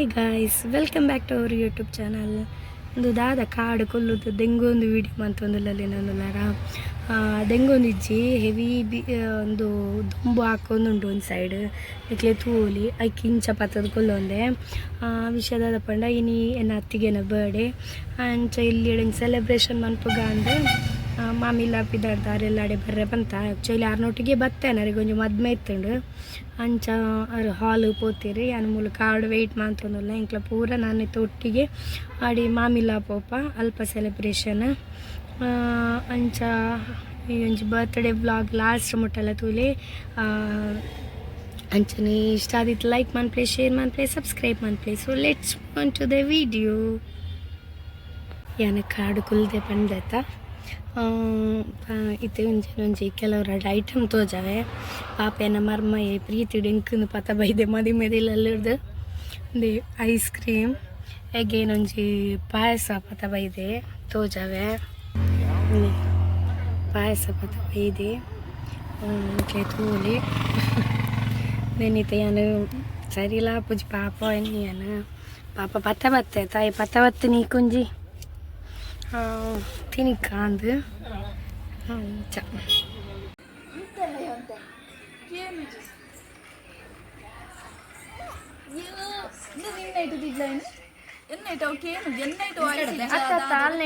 Hi guys welcome back to our YouTube channel ಒಂದು ದಾದ ಕಾಡು ಕೊಲ್ಲುದು ದೆಂಗೊಂದು ವಿಡಿಯೋ ಮಂತೊಂದುಲ್ಲಲ್ಲಿ ನಂದುಲಾರ ಒಂದು ಇಜ್ಜಿ ಹೆವಿ ಬಿ ಆ, ಒಂದು ದುಂಬು ಹಾಕೊಂದುಂಡು ಒಂದು ಸೈಡ್ ಇಕ್ಲೆ ತೂಲಿ ಅಕ್ಕಿ ಇಂಚ ಪತ್ತದ ಕೊಲ್ಲೊಂದೆ ವಿಷಯದ ಪಂಡ ಇನಿ ಎನ್ನ ಅತ್ತಿಗೆನ ಬರ್ಡೇ ಅಂಚ ಇಲ್ಲಿ ಸೆಲೆಬ್ರೇಷನ್ ಮನ್ಪುಗ ಅಂದ್ರೆ ಆ, ಮಾಮಿಲ್ಲ ಅರೆಲ್ಲ ಆಡೆ ಬರ್ರೆ ಬಂತ. ಆ್ಯಕ್ಚುಲಿ ಆರ್ನೊಟ್ಟಿಗೆ ಬತ್ತೇನರಿ ಕೊಂಚ ಮದ್ಮೆ ಇತ್ತುಂಡು. ಅಂಚ, ಅವ್ರು ಹಾಲು ಪೋತೀರಿ ಅನ್ ಮೂಲಕ ಆಡು ವೆಯ್ಟ್ ಮಾಡ್ತಂದಿಲ್ಲ ಇಂಕ್ಲ ಪೂರ ನಾನು ಒಟ್ಟಿಗೆ ಆಡಿ ಮಾಮಿಲ್ಲ ಪೋಪ, ಅಲ್ಪ ಸೆಲೆಬ್ರೇಷನ್ ಅಂಚ, ಈ ಒಂಜಿ ಬರ್ತ್ಡೇ ಬ್ಲಾಗ್ ಲಾಸ್ಟ್ ಮುಟ್ಟಲ್ಲ ತೂಲಿ. ಅಂಚನೆ ಇಷ್ಟ ಆದಿತ್ತು ಲೈಕ್ ಮನ್ಪ್ಲೆ ಶೇರ್ ಮನ್ಪ್ಲೆ subscribe ಮನ್ಪ್ಲೆ so let's on to the video ಯಾನ ಕಾಡು ಕುಲ್ದೆ ಪಂಡತ ಇತ್ತೆ ಒಂಜಿ ಒಂಜಿ ಕೆಲವು ಎರಡು ಐಟಮ್ ತೋಜಾವೆ ಪಾಪೆನ ಮರ್ಮ ಏ ಪ್ರೀತಿ ಡೆಂಕಂದು ಪತ ಬೈದೆ ಮದಿ ಮೆದಿಲಲ್ಲಿಡ್ದು ಒಂದೇ ಐಸ್ ಕ್ರೀಮ್ ಎಗೇನ್ ಒಂಜಿ ಪಾಯಸ ಪತ ಬೈದೆ ತೋಜಾವೆ ಇಲ್ಲಿ ಪಾಯಸ ಪತ ಬೈದೆ ಇಂಕ್ಲೆ ತೂಲಿ ನೆನಿತೆ ಯಾನು ಸರಿಲ ಪುಜಿ ಪಾಪ ಎನ್ನಿಯನ ಪಾಪ ಪತ್ತ ಬತ್ತೆ ತಾಯಿ ಪತ್ತ ಬತ್ತೆ ನೀ ಕುಂಜಿ తిని కాందు ఎన్నైట్ ఓకే ఎన్నైట్ అత్త తాళ్ళ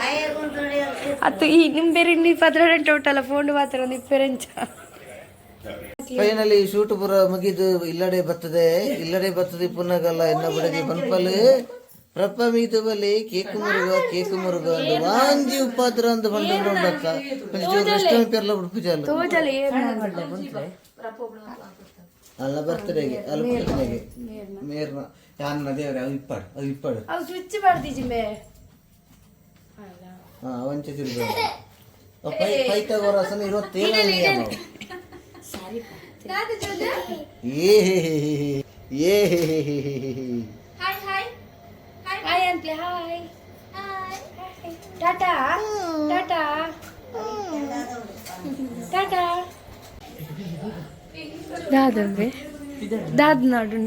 ಆಯ ಈಗ ಅತ್ತು ಈ ನಿಮ್ಮ ಬೇರೆ ನೀ ಪದ್ರ ಟೋಟಲ್ ಫೋನ್ ಮಾತ್ರ ನಿಪ್ಪೆರೆಂಚ ಫೈನಲಿ ಶೂಟ್ ಪುರ ಮುಗಿದು ಇಲ್ಲಡೆ ಬರ್ತದೆ ಇಲ್ಲಡೆ ಬರ್ತದೆ ಪುನಗಲ್ಲ ಎನ್ನ ಬಡಗಿ ಬನ್ಪಲ್. ಪ್ರಪ್ಪ ಮೀತು ಬಲಿ ಕೇಕು ಮುರುಗ ಕೇಕು ಮುರುಗ ಅಂದು ವಾಂಜಿ ಉಪಾದ್ರ ಅಂತ ಬಂದು ನೋಡಕ್ಕ ರೆಸ್ಟೋರೆಂಟ್ ಪೇರ್ಲ ಬಿಡ್ಪುಜಲ್ಲ ತೋಜಲ ಅಲ್ಲ ಬರ್ತಡೆಗೆ ಅಲ್ಲ ಬರ್ತಡೆಗೆ ಮೇರ್ನ ಯಾನ್ನ ದೇವ್ರೆ ಅವು ಇಪ್ಪಾಡು ಅವು ಇಪ್ಪಾಡು ಅವು ಸ್ವಿಚ್ ಮಾಡ್ದಿಜಿ ಮೇ ಹಾ ವಂಚ ತಿರುಗ ಪೈ ಪೈತಗೋರಸನ ಇರುವತ್ತೇಳು ಏ ಏ ಹಾಯ್ ಅಂತ್ಲೆ ಹಾಯ್ ಟಾಟಾ ಟಾಟಾ ಟಾಟಾ ದಾದಂಬೆ ದಾದ್ ನೋಡು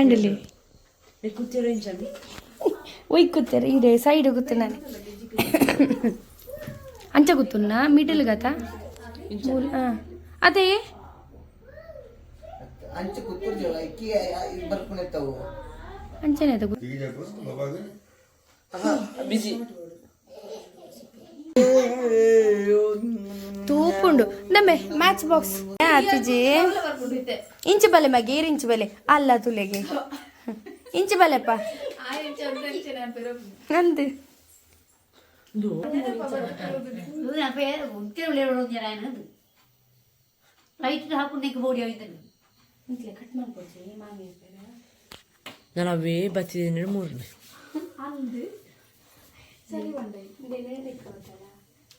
హ్యాండిల్ ఉయ్యకుతారు ఇదే సైడ్ కూతున్నాను అంచ కూతున్నా మిడిల్ కదా అదే? అంచనే ತೂಪುಂಡು. ನಮ್ಮೆ ಮ್ಯಾಚ್ ಬಾಕ್ಸ್ ಅತ್ತಿಜಿ. ಇಂಚು ಬಲೆ ಮಗೆ ಏರ್ ಇಂಚು ಬಲೆ. ಅಲ್ಲ ತುಲೆಗೆ. ಇಂಚು ಬಲೆಪ್ಪ. ನಂದು. ನಾನು ಅವೇ ಬತ್ತಿದ್ದೀನಿ ಮೂರನೇ. ಸರಿ ಬಂದೆ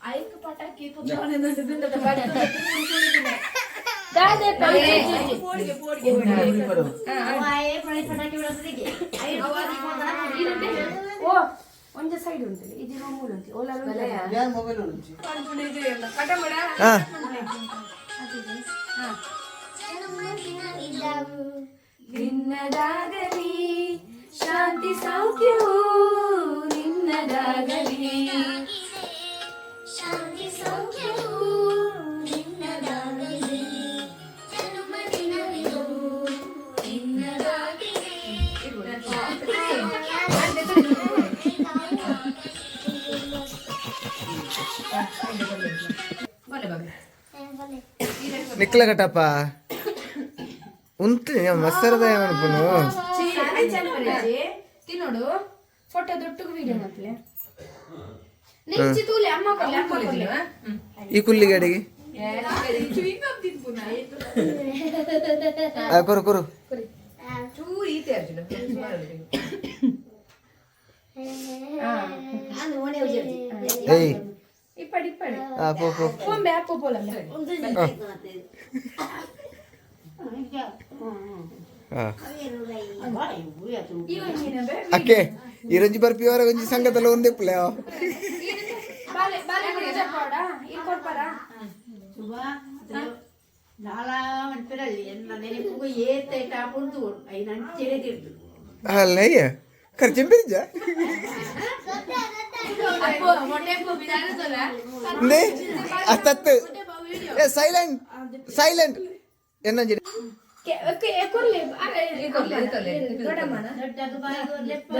ಐಕ್ ಪಟಾಕಿ ಒಂಜ ಸೈಡ್ ಉಂಟು ಇದು ಮೂರು ಉಂಟು ಯಾರ ಮೊಬೈಲ್ ಉಂಚಿ ನಿನ್ನದಾಗಲಿ ಶಾಂತಿ ಸೌಖ್ಯವೂ ನಿನ್ನದಾಗಲಿ ನಿಕ್ಲ ಕಟ್ಟಪ್ಪ ಉಂಟು ಮಸ್ತರದ ಏನಪ್ಪನು ತಿನ್ನೋಡು ಫೋಟೋ ದೊಡ್ಡ ವಿಡಿಯೋ ಈ ಕುಲ್ಲಿಗೆ ಅಡಿಗೆ ಆ, ಕೊರು ಕೊರು ಏಯ್ ಇಪ್ಪಡಿ ಇಪ್ಪಡಿ ಆ ಪೋ ಪೋ ಪೊಂಬೆ ಅಪ್ಪ ಪೋಲಲ್ಲ ಆ. ಇವ ನೀನಬೆ ಅಕ್ಕೆ ಈ ರಂಜಿ ಬರ್ಪಿಯವರ ಒಂಜಿ ಸಂಘದಲ್ಲಿ ಒಂದೇ ಪ್ಲೇ ಬಾಲೆ ಬಾಲೆ ಕೊಡಿ ಜಪ್ಪಾಡ ಇಲ್ಲಿ ಕೊಡ್ಪಾರ ನಾಳಾ ಮನ್ಪಿರಲ್ಲಿ ಎನ್ನ ನೆನಪು ಏತ ಟಾಪುಂದು ಐನ ಅಂಚೆಡೆ ತಿರ್ದು ಅಲ್ಲಯ್ಯ ಖರ್ಚಂಬಿಜ ಅಪ್ಪ ಮೊಟ್ಟೆ ಅಪ್ಪ ಬಿದಾರದಲ್ಲ ಇಂದೇ ಅತ್ತತ್ತು ಏ ಸೈಲೆಂಟ್ ಸೈಲೆಂಟ್ ಎನ್ನಂಜಿ ಕೊರ್ಲೆ ಕೊರ್ಲೆ ದೊಡ್ಡಮ್ಮನ ದೊಡ್ಡದು ಬಾಯಿಗೆ ಲೆಪ್ಪ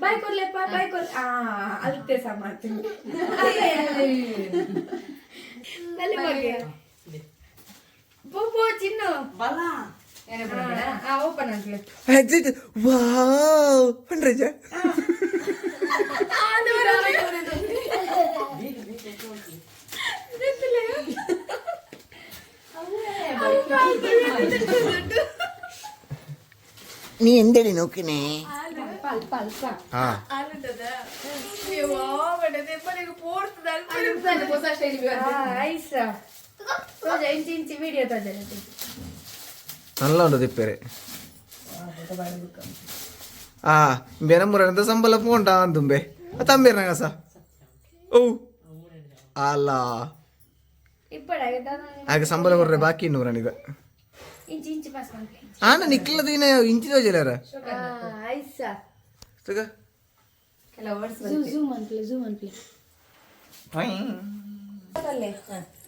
ಬಾಯ್ ಕೊರ್ಲೆಪ್ಪ ಬಾಯ್ ಕೊರ್ ಆ ಅಲ್ತೆ ಸಮಾತ ತಲೆ ಬಗ್ಗೆ ಪೋ ಪೋ ಚಿನ್ನು ಬಲ பண்றீங்க eh, நீ எந்தடி நோக்கினே? போறது? வீடியோ தான் நல்லா உண்டு திப்பேரு ஆ ಬೇರೆ ಮೂರನೇದ ಸಂಬಳ ಪೋಂಡ ಅಂದುಂಬೆ ತಂಬೇರ್ನಾಗ ಸಾ ಓ ಅಲ್ಲ ಆಗ ಸಂಬಳ ಕೊಡ್ರೆ ಬಾಕಿ ಇನ್ನೂರನಿದ ಆನ ನಿಕ್ಲದಿನ ಇಂಚಿದ ಜಲಾರ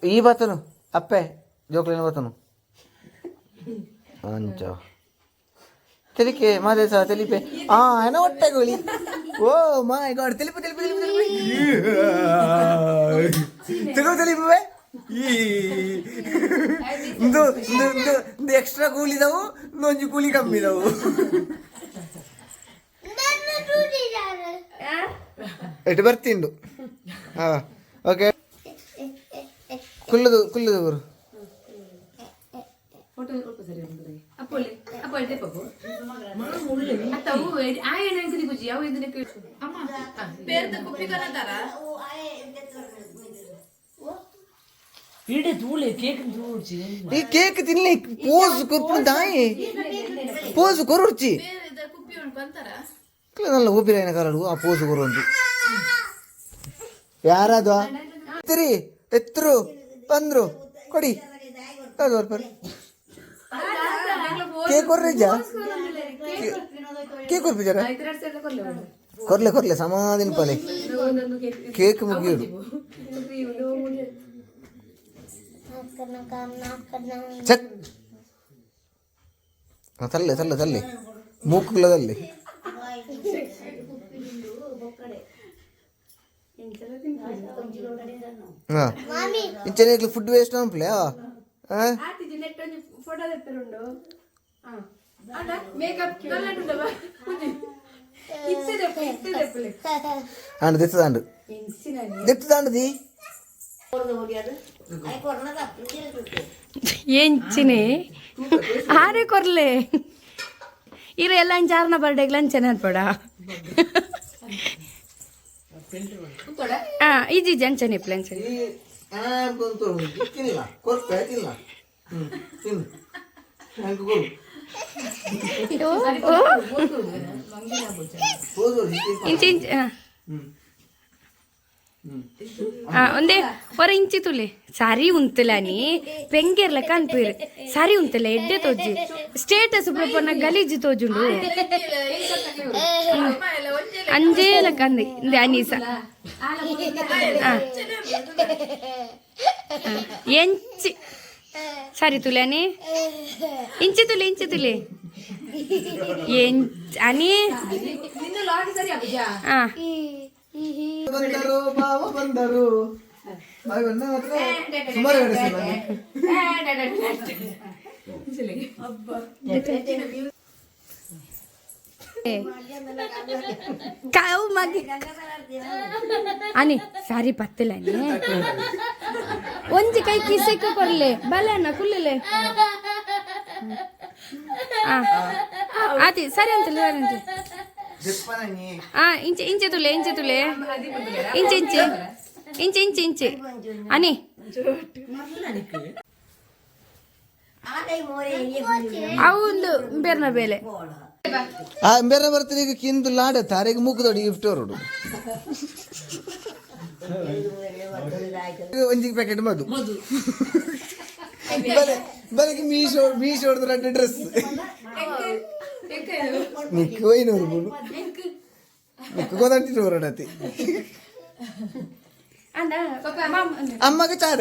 ಈ ಬಾತನು ಅಪ್ಪೆ ಜೋಕ್ಲೇನು ಬಾತನು ಅಂಚ ತೆಲಿಕೆ ಮಾದೇಸ ತೆಲಿಪೆ ಆ ಹೆನ ಹೊಟ್ಟೆ ಗೋಳಿ ಓ ಮೈ ಗಾಡ್ ತೆಲಿಪು ತೆಲಿಪು ತೆಲಿಪು ತೆಲಿಪು ತೆಗೋ ತೆಲಿಪುವೆ ಈ ಇಂದು ಇಂದು ಇಂದು ಇಂದು ಎಕ್ಸ್ಟ್ರಾ ಕೂಲಿ ಇದಾವು ಇಂದು ಒಂಜಿ ಕೂಲಿ ಕಮ್ಮಿ ಇದಾವು ಎಟ್ಟು ಬರ್ತಿಂಡು ಹಾ ಓಕೆ ಕುಲ್ಲದು ಕುಲ್ಲದು ಗುರು ಅಪ್ಪೊಳ್ಳಿ ಅಪ್ಪೊಳ್ಳಿ ತೆಪ್ಪು ಅತ್ತ ಅವು ಆ ಏನು ಅನ್ಸಲಿ ಬುಜ್ಜಿ ಅವು ಇದನ್ನ ಕೇಳು ಅಮ್ಮ ಬೇರೆ ಕುಪ್ಪಿ ಕನ್ನತಾರ ಇಡೀ ಧೂಳಿ ಕೇಕ್ ಧೂಳ್ಚಿ ಈ ಕೇಕ್ ತಿನ್ಲಿ ಪೋಸ್ ಕೊರ್ಪು ದಾಯಿ ಪೋಸ್ ಕೊರುಡ್ಚಿ ಕುಪ್ಪಿ ಉಂಟು ಬಂತಾರ നല്ല ഊപ്പിരതിനെ കാലു ആ പോസ് കുറവുണ്ട് ಯಾರಾದು ಎತ್ತಿರಿ ಎತ್ತರು ಬಂದ್ರು ಕೊಡಿ ಅದು ಬರ್ಬರಿ ಕೇಕ್ ಕೊರ್ರಿಜ ಕೇಕ್ ಕೊರ್ಪಿಜಾರ ಕೊರ್ಲೆ ಕೊರ್ಲೆ ಸಮಾಧಿನ ಪಲೆ ಕೇಕ್ ಮುಗಿಯುಡು ಚಕ್ ಆ, ತಲ್ಲೆ ತಲ್ಲೆ ತಲ್ಲೆ ಮೂಕುಲದಲ್ಲಿ ಹಾ ಇಂಚನೆ ಫುಡ್ ವೇಸ್ಟ್ ಅನ್ಪ್ಲೆ ಹಾ ಆತಿಜಿ ನೆಟ್ ಒಂದು ಫೋಟೋ ತೆಪ್ಪರುಂಡು ಅಣ್ಣ ಮೇಕಪ್ ಕಲ್ಲಂಟುಂಡವ ಇತ್ತದೆಪ್ಪ ಇತ್ತದೆಪ್ಪಲೆ ಆಂಡ್ ದಿತ್ತದಾಂಡು ದಿತ್ತದಾಂಡು ಎಂಚಿನಿ ಆರೆ ಕೊರ್ಲೆ ಇರ ಎಲ್ಲ ಅಂಚಾರನ ಬರ್ಡೇಗೆ ಲಂಚನೆ ಅನ್ಪಡ ಹಾ ಈಜಿ ಅಂಚನೆ ಇಪ್ಲೆ ಅಂಚನೆ ತಿನ್ನಿಲ್ಲ ಕೊರ್ಪೆ ತಿನ್ನ ಹ್ಮ್ ತಿನ್ನು ಹಂಗೆ ಕೊಡು ಓ, ಓ. ಹೋದ್ರು ಇಂಚಿ ಇಂಚಿ ಹಾ. ಹ್ಮ್ ಆ, ಒಂದೇ ಹೊರ ಇಂಚಿ ತುಲೆ ಸರಿ ಉಂತಲಾನಿ ಪೆಂಗೆರ್ಲ ಕನ್ಪೀರ್ ಸರಿ ಉಂತಲ ಎಡ್ಡೆ ತೋಜಿ ಸ್ಟೇಟಸ್ ಪ್ರಪನ್ನ ಗಲೀಜು ತೋಜುಂಡು ಅಂಜೇಲ ಕಂದಿ ಇಂದೆ ಅನೀಸ ಆ. ಆ. ಎಂಚಿ ಸರಿ ತುಲೆ ಇಂಚಿ ತುಲಿ ಇಂಚಿ ತುಲಿ. ಅನಿ? ಬಂದರು ಬಾವ ಬಂದರು. ಸುಮಾರು ಹೇಳಿಸ್ತಾರೆ ಕಾವು ಮಗಿ ಅನಿ ಸಾರಿ ಪತ್ತಲಾನಿ ಒಂಜಿ ಕೈ ಕಿಸೆಕ್ಕೆ ಕೊರ್ಲೆ ಬಲನ ಕುಲ್ಲಲೆ ಆತಿ ಸರಿ ಅಂತಲ್ಲ ಸರಿ ಅಂತ ಜಪ್ಪನನಿ ಆ ಇಂಚೆ ಇಂಚೆ ತುಲೆ ಇಂಚೆ ತುಲೆ ಇಂಚೆ ಇಂಚೆ ಇಂಚೆ ಇಂಚೆ ಇಂಚೆ ಅನಿ ಅವು ಬೇರ್ನ ಬೇಲೆ ಆ ಬೇರೆ ಬರ್ತಾರೆ ಈಗ ಕಿಂದು ಲಾಡ ತಾರೆಗೆ ಮೂಕದೊಡಿ ಗಿಫ್ಟ್ ಹೊರಡು ಒಂಜಿಗೆ ಪ್ಯಾಕೆಟ್ ಮದು ಬಲೆ ಬಲಕ್ಕೆ ಮೀಶೋ ಮೀಶೋ ಹೊಡೆದ್ರೆ ಅಡ್ಡ ಡ್ರೆಸ್ ನಿಕ್ಕು ಐನೂರು ಬುಡು ನಿಕ್ಕು ಗೊತ್ತಿಟ್ಟು ಹೊರಡತಿ ಅಂದ ಮಾಮ ಅಮ್ಮಗ ಚಾದ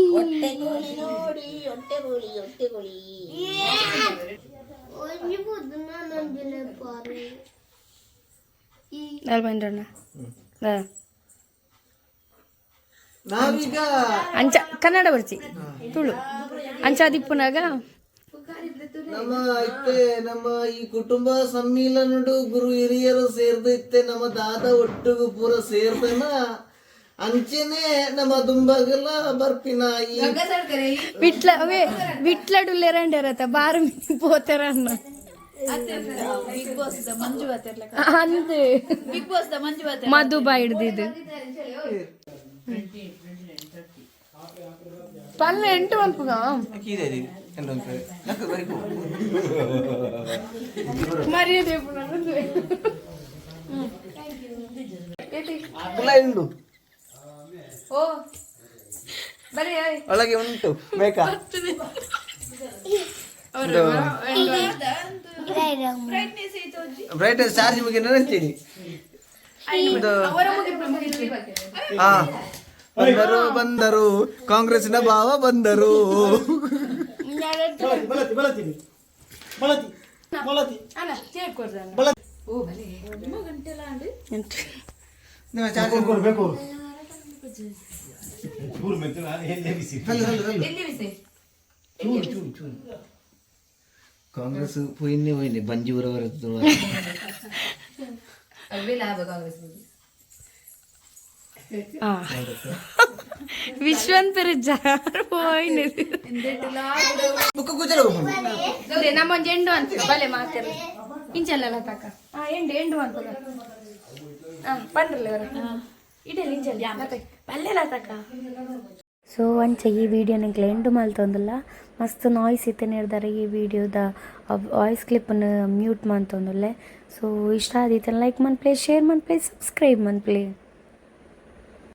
ಹಾರ್ಟ್ ಕ್ಲೀನ್ ಹಾರ್ಟ್ಫುಲ್ ಹ್ಮ್ ಅಲ್ಲಿ ಬಂದ್ರಣ್ಣ ಹಾ. ನಾವೀಗ ಅಂಚ ಕನ್ನಡ ಬರ್ಚಿ ತುಳು ಅಂಚಾದಿಪ್ಪುನಾಗ ನಮ್ಮ ಇತ್ತೆ ನಮ್ಮ ಈ ಕುಟುಂಬ ಸಮ್ಮಿಲನಡು ಗುರು ಹಿರಿಯರು ಸೇರ್ದಿತ್ತೆ ನಮ್ಮ ದಾದ ಒಟ್ಟಿಗೂ ಪೂರ ಸೇರ್ದನ ಅಂಚೆನೆ ನಮ್ಮ ದುಂಬಗಲ ಬರ್ಪಿನ ಈ ವಿಟ್ಲ ಅವೇ ವಿಟ್ಲಡು ಲೆರಂಡರತ ಬಾರು ಪೋತರ ಅನ್ನ. ಅಂದೆ. ಮಧು ಬಾ ಹಿಡ್ದಿದ್ದು ಪಲ್ಲೆ ಎಂಟು ಮಲ್ಪುಗ ಮರ್ಯಾದೆ ಉಂಡು ಓ. ಬರೀ ಒಳಗೆ ಉಂಟು ಬೇಕಾ? ಬ್ರೈಟ್ನೆಸ್ ಚಾರ್ಜ್ ಮುಗಿ ಅಂತೀನಿ ಹಾ. ಬಂದರು ಬಂದರು ಕಾಂಗ್ರೆಸ್ನ ಭಾವ ಬಂದರು. ನಿಮ್ಮ ಚಾರ್ಜ್ ಹಲ್ಲು, ಹಲ್ಲು, ಹಲ್ಲು. ಎಲ್ಲಿ ಬಿಸಿ. ಕಾಂಗ್ರೆಸ್ ಪೋಯಿನ್ನೆ ಹೋಯ್ನೆ ಬಂಜಿ ಊರವರ ಅವೇ ಲಾಭ ಕಾಂಗ್ರೆಸ್ ವಿಶ್ವಂತರ ಜಾರು ಹೋಯ್ನೆ ಬುಕ್ಕ ಕೂಚಲ ನಮ್ಮ ಎಂಡು ಅಂತ. ಬಲೆ ಮಾತಾರ. ಇಂಚಲ್ಲ ತಕ. ಆ ಎಂಡು ಎಂಡು ಅಂತ. ಹಾ ಪಂಡ್ರಲ್ಲ ಅವರ ಇಡಲಿ ಸೊ ಅಂಚೆ ಈ ವಿಡಿಯೋ ನಿಂಗೆ ಎಂಡು ಮಲ್ತೊಂದಿಲ್ಲ ಮಸ್ತ್ ನಾಯ್ಸ್ ಇತ್ತೇನೆ ಇರ್ದಾರೆ ಈ ವಿಡಿಯೋದ ವಾಯ್ಸ್ ಕ್ಲಿಪ್ಪನ್ನು ಮ್ಯೂಟ್ ಮಾಡ್ತೊಂದಿಲ್ಲ ಸೊ ಇಷ್ಟ ಆದಿತ್ತು ಲೈಕ್ ಮನ್ ಪ್ಲೇ ಶೇರ್ ಮನ್ ಪ್ಲೇ ಸಬ್ಸ್ಕ್ರೈಬ್ ಮನ್ ಪ್ಲೇ